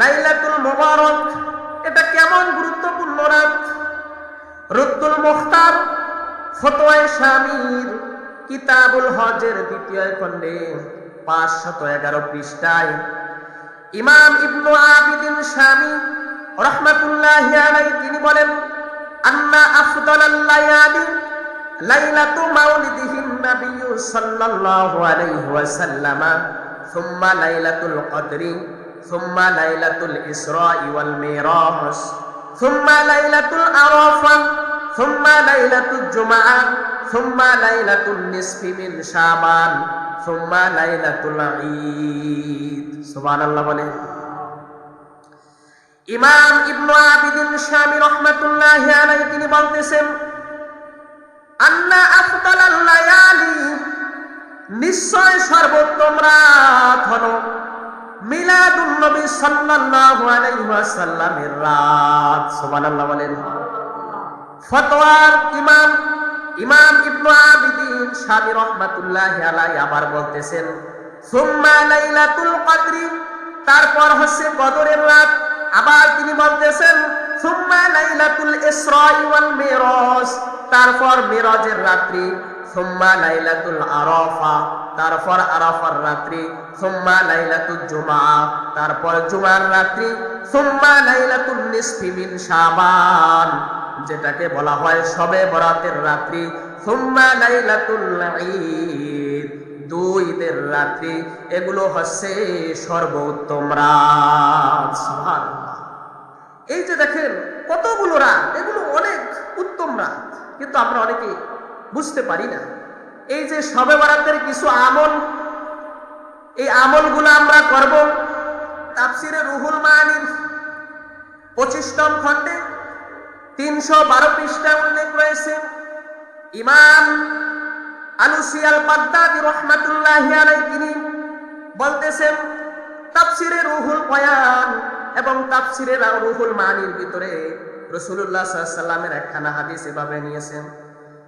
লাইলাতুল মোবারক, এটা কেমন গুরুত্বপূর্ণ রাত? রুদ্দুল মুখতার, ফতোয়ায় স্বামীর কিতাবুল হজের দ্বিতীয় খণ্ডে পাঁচশত এগারো পৃষ্ঠায়। ইমাম ইবনু আবিদিন স্বামী রহমাতুল্লাহ তিনি বলেন, আন্না আফদল লাইলাতু মাউলিদিহিন নবী সাল্লাল্লাহু আলাইহি ওয়াসাল্লাম, সুম্মা লাইলাতুল কদরি। সুম্মা লাইলাতুল ইসরা ওয়াল মিরাজ সুম্মা লাইলাতুল আরাফা সুম্মা লাইলাতুল জুমআ সুম্মা লাইলাতুল নিসফি মিন শাবান সুম্মা লাইলাতুল ঈদ সুবহানাল্লাহ বলে ইমাম ইবনু আবিদিন শামী রহমাতুল্লাহি আলাইহি তিনি বলতেছেন, আন্না আফদালাল লায়ালি, নিশ্চয় সর্বোত্তম রাত হলো মিলাদুন নবী সাল্লাল্লাহু আলাইহি ওয়াসাল্লামের রাত, সুবহানাল্লাহ বলেন। ফতোয়ার ইমাম ইমাম ইবনু আবিদিন শামী রাহমাতুল্লাহি আলাইহি আবার বলতেছেন, সুম্মা লাইলাতুল কদরি তারপর হচ্ছে বদরের রাত। আবার তিনি বলতেছেন, সুম্মা লাইলাতুল ইসরা ওয়াল মিরাজ তারপর মিরাজের রাত্রি, সুম্মা লাইলাতুল আরাফা তারপর আরাফার রাত্রি, সুম্মা লাইলাতুল জুমা। তারপর জুমার রাত্রি, সুম্মা লাইলাতুল নিসফি মিন শাবান, যেটাকে বলা হয় সবে বরাতের রাত্রি, সুম্মা লাইলাতুল ঈদ। দুই ঈদের রাত্রি, এগুলো হচ্ছে সর্বোত্তম রাত। এই যে দেখেন, কতগুলো রাত, এগুলো অনেক উত্তম রাত। কিন্তু আমরা অনেকে বুঝতে পারি না। এই যে সবে বরাতের কিছু আমল, এই আমলগুলো আমরা করব। তাফসিরে রুহুল মানির পঁচিশতম খণ্ডে তিনশো বারো পৃষ্ঠা উল্লেখ রয়েছে। ইমাম আলুসিয়াল বাগদাদি রহমাতুল্লাহ তিনি বলতেছেন, তাফসিরে রুহুল বয়ান এবং তাফসিরে রুহুল মানির ভিতরে রসুল্লাহ সাল্লামের একখানা হাদিস এভাবে নিয়েছেন।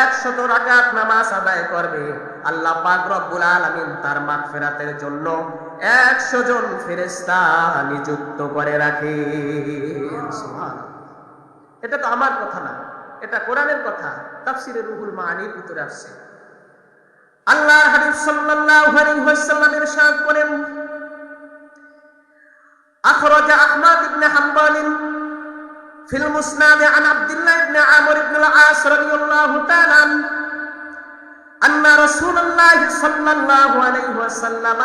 একশত রাকাত নামাজ আদায় করবে। আল্লাহ পাক আলমিন তার তার মাগফিরাতের জন্য একশো জন ফেরেস্তা নিযুক্ত করে রাখে। এটা তো আমার কথা না, এটা কোরআনের কথা। তাফসিরে রুহুল মানির ভিতরে আসছে। আল্লাহ হাবিব সাল্লাল্লাহু আলাইহি ওয়াসাল্লাম ইরশাদ করেন, আখরাজা আহমদ ইবনে হাম্বালিন في المسند عن عبد الله بن عمرو بن العاص رضي الله تعالى عنه أن رسول الله صلى الله عليه وسلم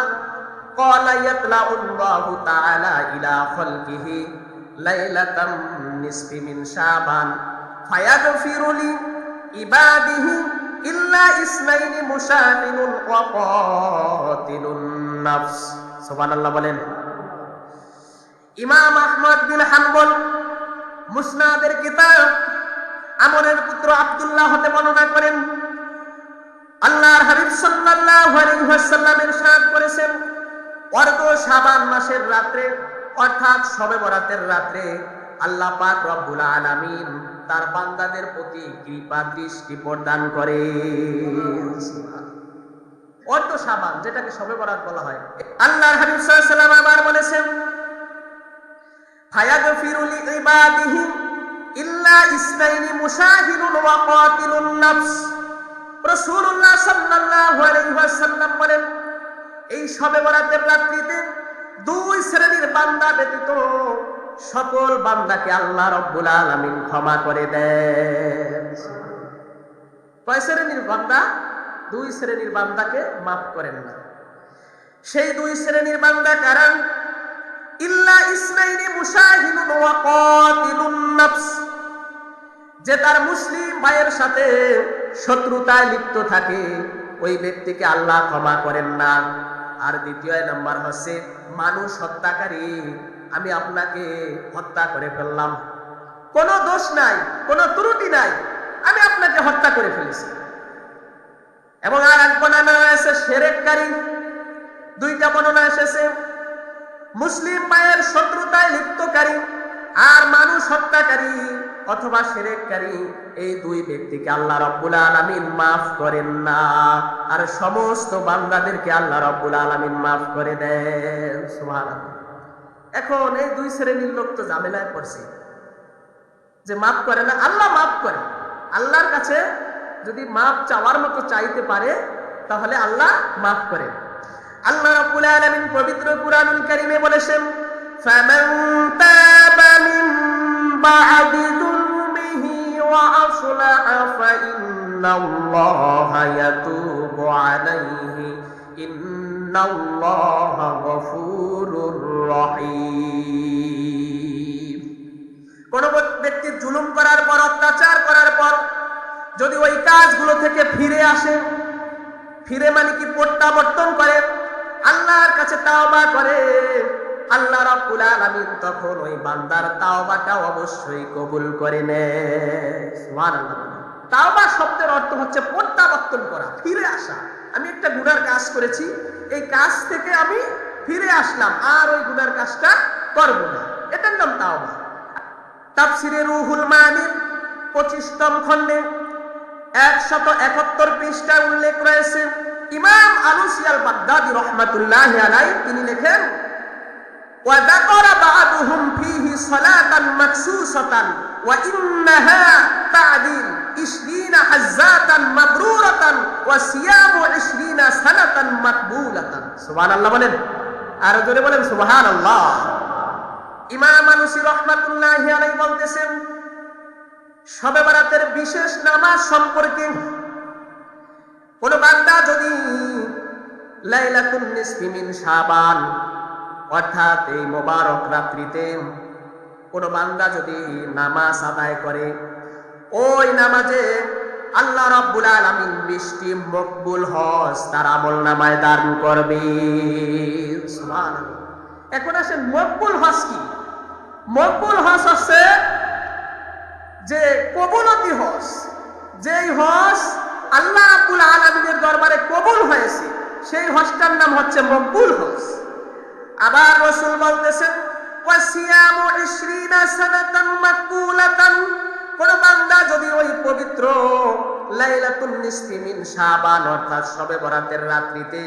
قال يطلع الله تعالى إلى خلقه ليلة النصف من شعبان فيغفر لعباده إلا اثنين مشاهد وقاتل النفس سبحان الله বলেন ইমাম আহমদ বিন হাম্বল মুসনাদের কিতাব আমরের পুত্র আব্দুল্লাহ হতে বর্ণনা করেন। আল্লাহর হাবিব সাল্লাল্লাহু আলাইহি ওয়াসাল্লাম ইরশাদ করেছেন অর্ধ শাবান মাসের রাত্রে, অর্থাৎ শবে বরাতের রাত্রে আল্লাহ পাক রব্বুল আলামিন তার বান্দাদের প্রতি কৃপা, দৃষ্টি প্রদান করে অর্ধ শাবান যেটাকে শবে বরাত বলা হয়। আল্লাহর হাবিব সাল্লাল্লাহু আলাইহি ওয়াসাল্লাম আবার বলেছেন ইল্লা ইসনাইনি মুশাহিদুন ওয়া কাতিলুন নাফস। রাসূলুল্লাহ সাল্লাল্লাহু আলাইহি ওয়াসাল্লাম বলেন, এই শবে বরাতের রাত্রিতে দুই শ্রেণির বান্দা ব্যতীত সকল বান্দাকে আল্লাহ রব্বুল আলামিন ক্ষমা করে দেন। কয় শ্রেণির বান্দা? দুই শ্রেণির বান্দাকে মাফ করেন না। সেই দুই শ্রেণির বান্দা কারণ ইল্লা নাফস, যে তার মুসলিম ভাইয়ের সাথে শত্রুতায় লিপ্ত থাকে, ওই ব্যক্তিকে আল্লাহ ক্ষমা করেন না। আর দ্বিতীয় নাম্বার হচ্ছে, মানুষ হত্যাকারী, আমি আপনাকে হত্যা করে ফেললাম। কোনো দোষ নাই, কোনো ত্রুটি নাই, আমি আপনাকে হত্যা করে ফেলেছি। এবং আর এক বর্ণনা এসে সেরেককারী, দুইটা বর্ণনা এসেছে মুসলিম মায়ের শত্রুতায় লিপ্তকারী আর মানুষ হত্যাকারী অথবা সেরেককারী এই দুই ব্যক্তিকে আল্লাহ রব্বুল আলামিন মাফ করেন না। আর সমস্ত বান্দাদেরকে আল্লাহ রব্বুল আলামিন মাফ করে দেন। সুবহানাল্লাহ। এখন এই দুই শ্রেণির লোক তো ঝামেলায় পড়ছে যে মাফ করে না, আল্লাহ মাফ করে। আল্লাহর কাছে যদি মাফ চাওয়ার মতো চাইতে পারে, তাহলে আল্লাহ মাফ করে। আল্লাহ রাব্বুল আলামিন পবিত্র কুরআনুল কারীমে বলেছেন, ফামান তাবা মিন বা'দি যুলমিহি ওয়া আসলাহা ফাইন্নাল্লাহা ইয়াতুবু আলাইহি, ইন্নাল্লাহা গফুরুর রহিম। কোন ব্যক্তি জুলুম করার পর, অত্যাচার করার পর, যদি ওই কাজগুলো থেকে ফিরে আসে, ফিরে মানে কি প্রত্যাবর্তন করে? আল্লাহর কাছে তাওবা করে। আল্লাহ রাব্বুল আলামিন তখন ওই বান্দার তাওবাটা অবশ্যই কবুল করে নেয়। সুবহানাল্লাহ। তাওবা শব্দের অর্থ হচ্ছে প্রত্যাবর্তন করা, ফিরে আসা। আমি একটা গুনার কাজ করেছি, এই কাজ থেকে আমি ফিরে আসলাম, আর ওই গুনার কাজটা করব না। এটার নাম তাওবা। তাফসিরে রুহুল মানির পঁচিশতম খণ্ডে একশত একাত্তর পৃষ্ঠা উল্লেখ রয়েছে ইমাম আলুসিয়াল বাগদাদি রহমাতুল্লাহ আলাই তিনি লেখেন وذكر بعضهم فيه صلاة مكسوسة وإنها تعديل عشرين حزاتا مبرورة وصيام عشرين سنة مقبولة سبحان الله বলেন আর জোরে বলেন সুবহান আল্লাহ ইমাম আনুসি রহমাতুল্লাহ আলাই বলতেছেন শবে বারাতের বিশেষ নামাজ সম্পর্কে কোন বান্দা যদি লাইলাতুন শাবান, অর্থাৎ এই মোবারক রাত্রিতে কোন বান্দা যদি নামাজ আদায় করে, ওই নামাজে আল্লাহ রাব্বুল আলামিন বৃষ্টি মকবুল হজ তার আমল নামায় দান করবে। এখন আসেন মকবুল হজ কি? মকবুল হজ হচ্ছে যে কবুলতি হজ, যেই হজ আল্লাহ আব্বুল আলমিনের দরবারে কবুল হয়েছে। সেই হজটার নাম হচ্ছে মকবুল হজ। আবার রসুল বলতেছেন, ওয়াসিয়ামু ইশরিনা সানাতান মাকবুলাতান কোন বান্দা যদি ওই পবিত্র লাইলাতুন নিসফি মিন শাবান, অর্থাৎ শবে বরাতের রাত্রিতে,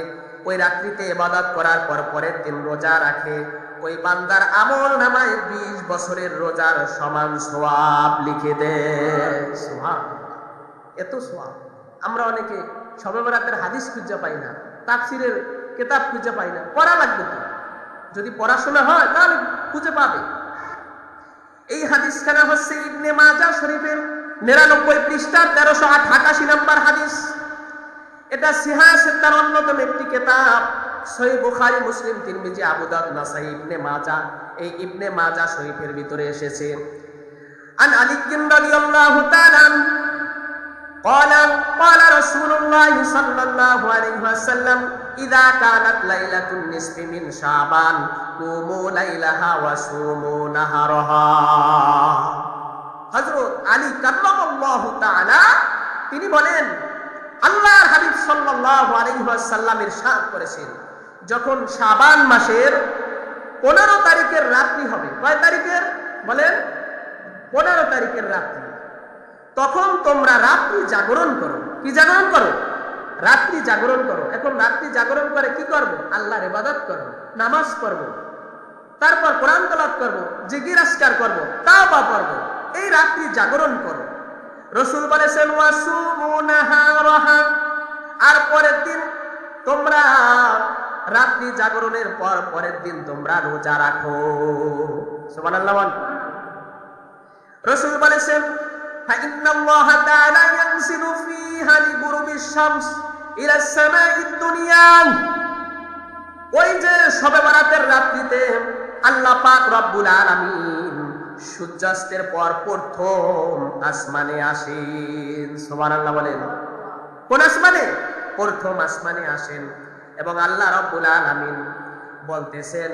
ওই রাত্রিতে ইবাদত করার পর পরের দিন রোজা রাখে, ওই বান্দার আমল নামায় বিশ বছরের রোজার সমান সোয়াব লিখে দেয়। সোহাব এত সোয়াব আমরা অনেকে বরাতের হাদিস খুঁজে পাই না, তাফসিরের কেতাব খুঁজে পাই না, পড়া লাগবে তো যদি পড়াশোনা হয়, তাহলে খুঁজে পাবে। এই হাদিসখানা হচ্ছে? ইবনে মাজা শরীফের নিরানব্বই পৃষ্ঠার তেরোশো আটাশি নাম্বার হাদিস। এটা সিহাসের তার অন্যতম একটি কেতাব, সহি বুখারী, মুসলিম, তিরমিজি, আবু দাউদ, নাসাই, ইবনে মাজা এই ইবনে মাজা শরীফের ভিতরে এসেছে, আন আলী রাদিয়াল্লাহু তাআলা قال قال رسول الله صلى الله عليه وسلم إذا كانت ليلة النصف من شعبان قوموا ليلها وصوموا نهارها হযরত আলী কার্রামাল্লাহু তাআলা তিনি বলেন আল্লাহর হাবিব সাল্লাল্লাহু আলাইহি ওয়াসাল্লাম ইরশাদ করেছেন যখন শাবান মাসের 15 তারিখের রাত্রি হবে কয় তারিখের বলেন 15 তারিখের রাত্রি তখন তোমরা রাত্রি জাগরণ করো। কি জাগরণ করো? রাত্রি জাগরণ করো। এখন রাত্রি জাগরণ করে কি করব? আল্লাহর ইবাদত করব, নামাজ পড়ব, তারপর কোরআন তলাপ করব জিগির আসকার করব, তাওবা পড়ব, এই রাত্রি জাগরণ করো। রসুল বলেছেন আর পরের দিন তোমরা রাত্রি জাগরণের পর পরের দিন তোমরা রোজা রাখো। সুবহানাল্লাহ রসুল বলেছেন فإن الله تعالى ينزل فيها لغروب الشمس إلى السماء الدنيا ওই যে সবে বরাতের রাত্রিতে আল্লাহ পাক রব্বুল আলামিন সূর্যাস্তের পর প্রথম আসমানে আসেন সুবহানাল্লাহ বলেন কোন আসমানে প্রথম আসমানে আসেন এবং আল্লাহ রব্বুল আলামিন বলতেছেন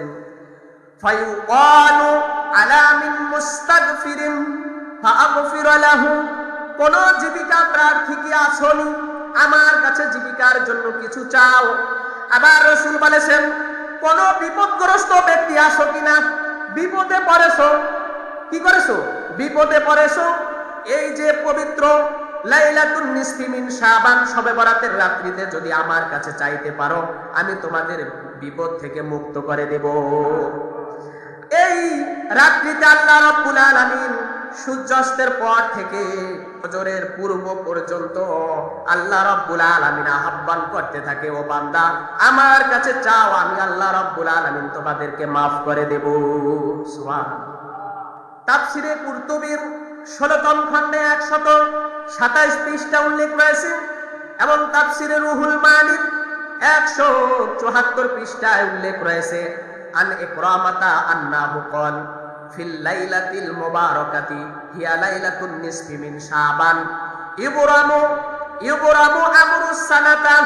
ফায়ুকালু আলা মিন মুস্তাগফিরিন ফাআগফির লাহু কোন জীবিকা প্রার্থী কি আসনি। আমার কাছে জীবিকার জন্য কিছু চাও। আবার রসুল বলেছেন, কোন বিপদগ্রস্ত ব্যক্তি আসো কিনা? বিপদে পড়েছো? কি করেছ? বিপদে পড়েছো? এই যে পবিত্র লাইলাতুন নিসফি মিন শাবান শবে বরাতের রাত্রিতে যদি আমার কাছে চাইতে পারো, আমি তোমাদের বিপদ থেকে মুক্ত করে দেব। এই রাত্রিতে আল্লাহ রাব্বুল আলামিন সূর্যাস্তের পর থেকে ফজরের পূর্ব পর্যন্ত আল্লাহ রাব্বুল আলামিন আহ্বান করতে থাকে, ও বান্দা, আমার কাছে চাও, আমি আল্লাহ রাব্বুল আলামিন তোমাদেরকে মাফ করে দেব। সুবহানাল্লাহ। তাফসিরে কুরতুবির ষোলতম খণ্ডে একশত সাতাইশ পৃষ্ঠা উল্লেখ রয়েছে এবং তাফসিরে রুহুল মানির একশো পৃষ্ঠায় উল্লেখ রয়েছে, আন ইকরামাতা আন্নাহু ক্বাল ফিল্লাইলাতিল মোবারকাতি, হিয়া লাইলাতুন নিসফি মিন শাবান। ইবরামু ইবরামু আমরুস সানাতা,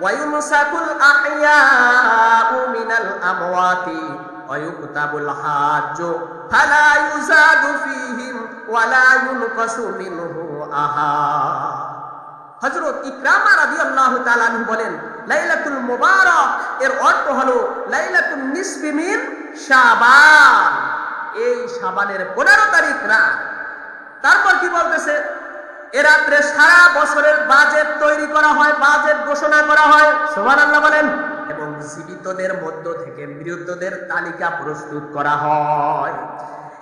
ওয়া ইউমসাকুল আহয়াউ মিনাল আমওয়াতি, ওয়া ইউকতাবুল হাজ্জু। ফালা ইউজাদু ফীহিম ওয়ালা ইউনকাসু মিনহু আহাদ হজরত ইকরামা রাদিয়াল্লাহু তাআলা বলেন, লাইলাতুল মোবারক, এর অর্থ হলো, লাইলাতুন নিসফি মিন শাবান। এই সাবানের 15 তারিখ রাত। তারপর কি বলতেছে? এ রাত্রে সারা বছরের বাজেট তৈরি করা হয় বাজেট ঘোষণা করা হয়। সুবহানাল্লাহ বলেন, এবং জীবিতদের মধ্য থেকে মৃতদের তালিকা প্রস্তুত করা হয়।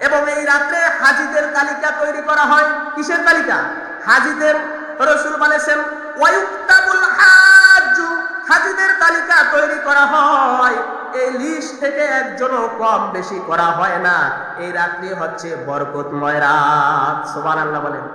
এবং এই রাত্রে হাজিদের তালিকা তৈরি করা হয়। কিসের তালিকা? হাজিদের, রসুল বলেছেন, ওয়ায়ুক্তাবুল হাজ্জু, হাজিদের তালিকা তৈরি করা হয়। এই লিস্ট থেকে একজনও কম বেশি করা হয় না। এই রাত্রি হচ্ছে বরকতময় রাত। সোমান সুবহানাল্লাহ বলেন।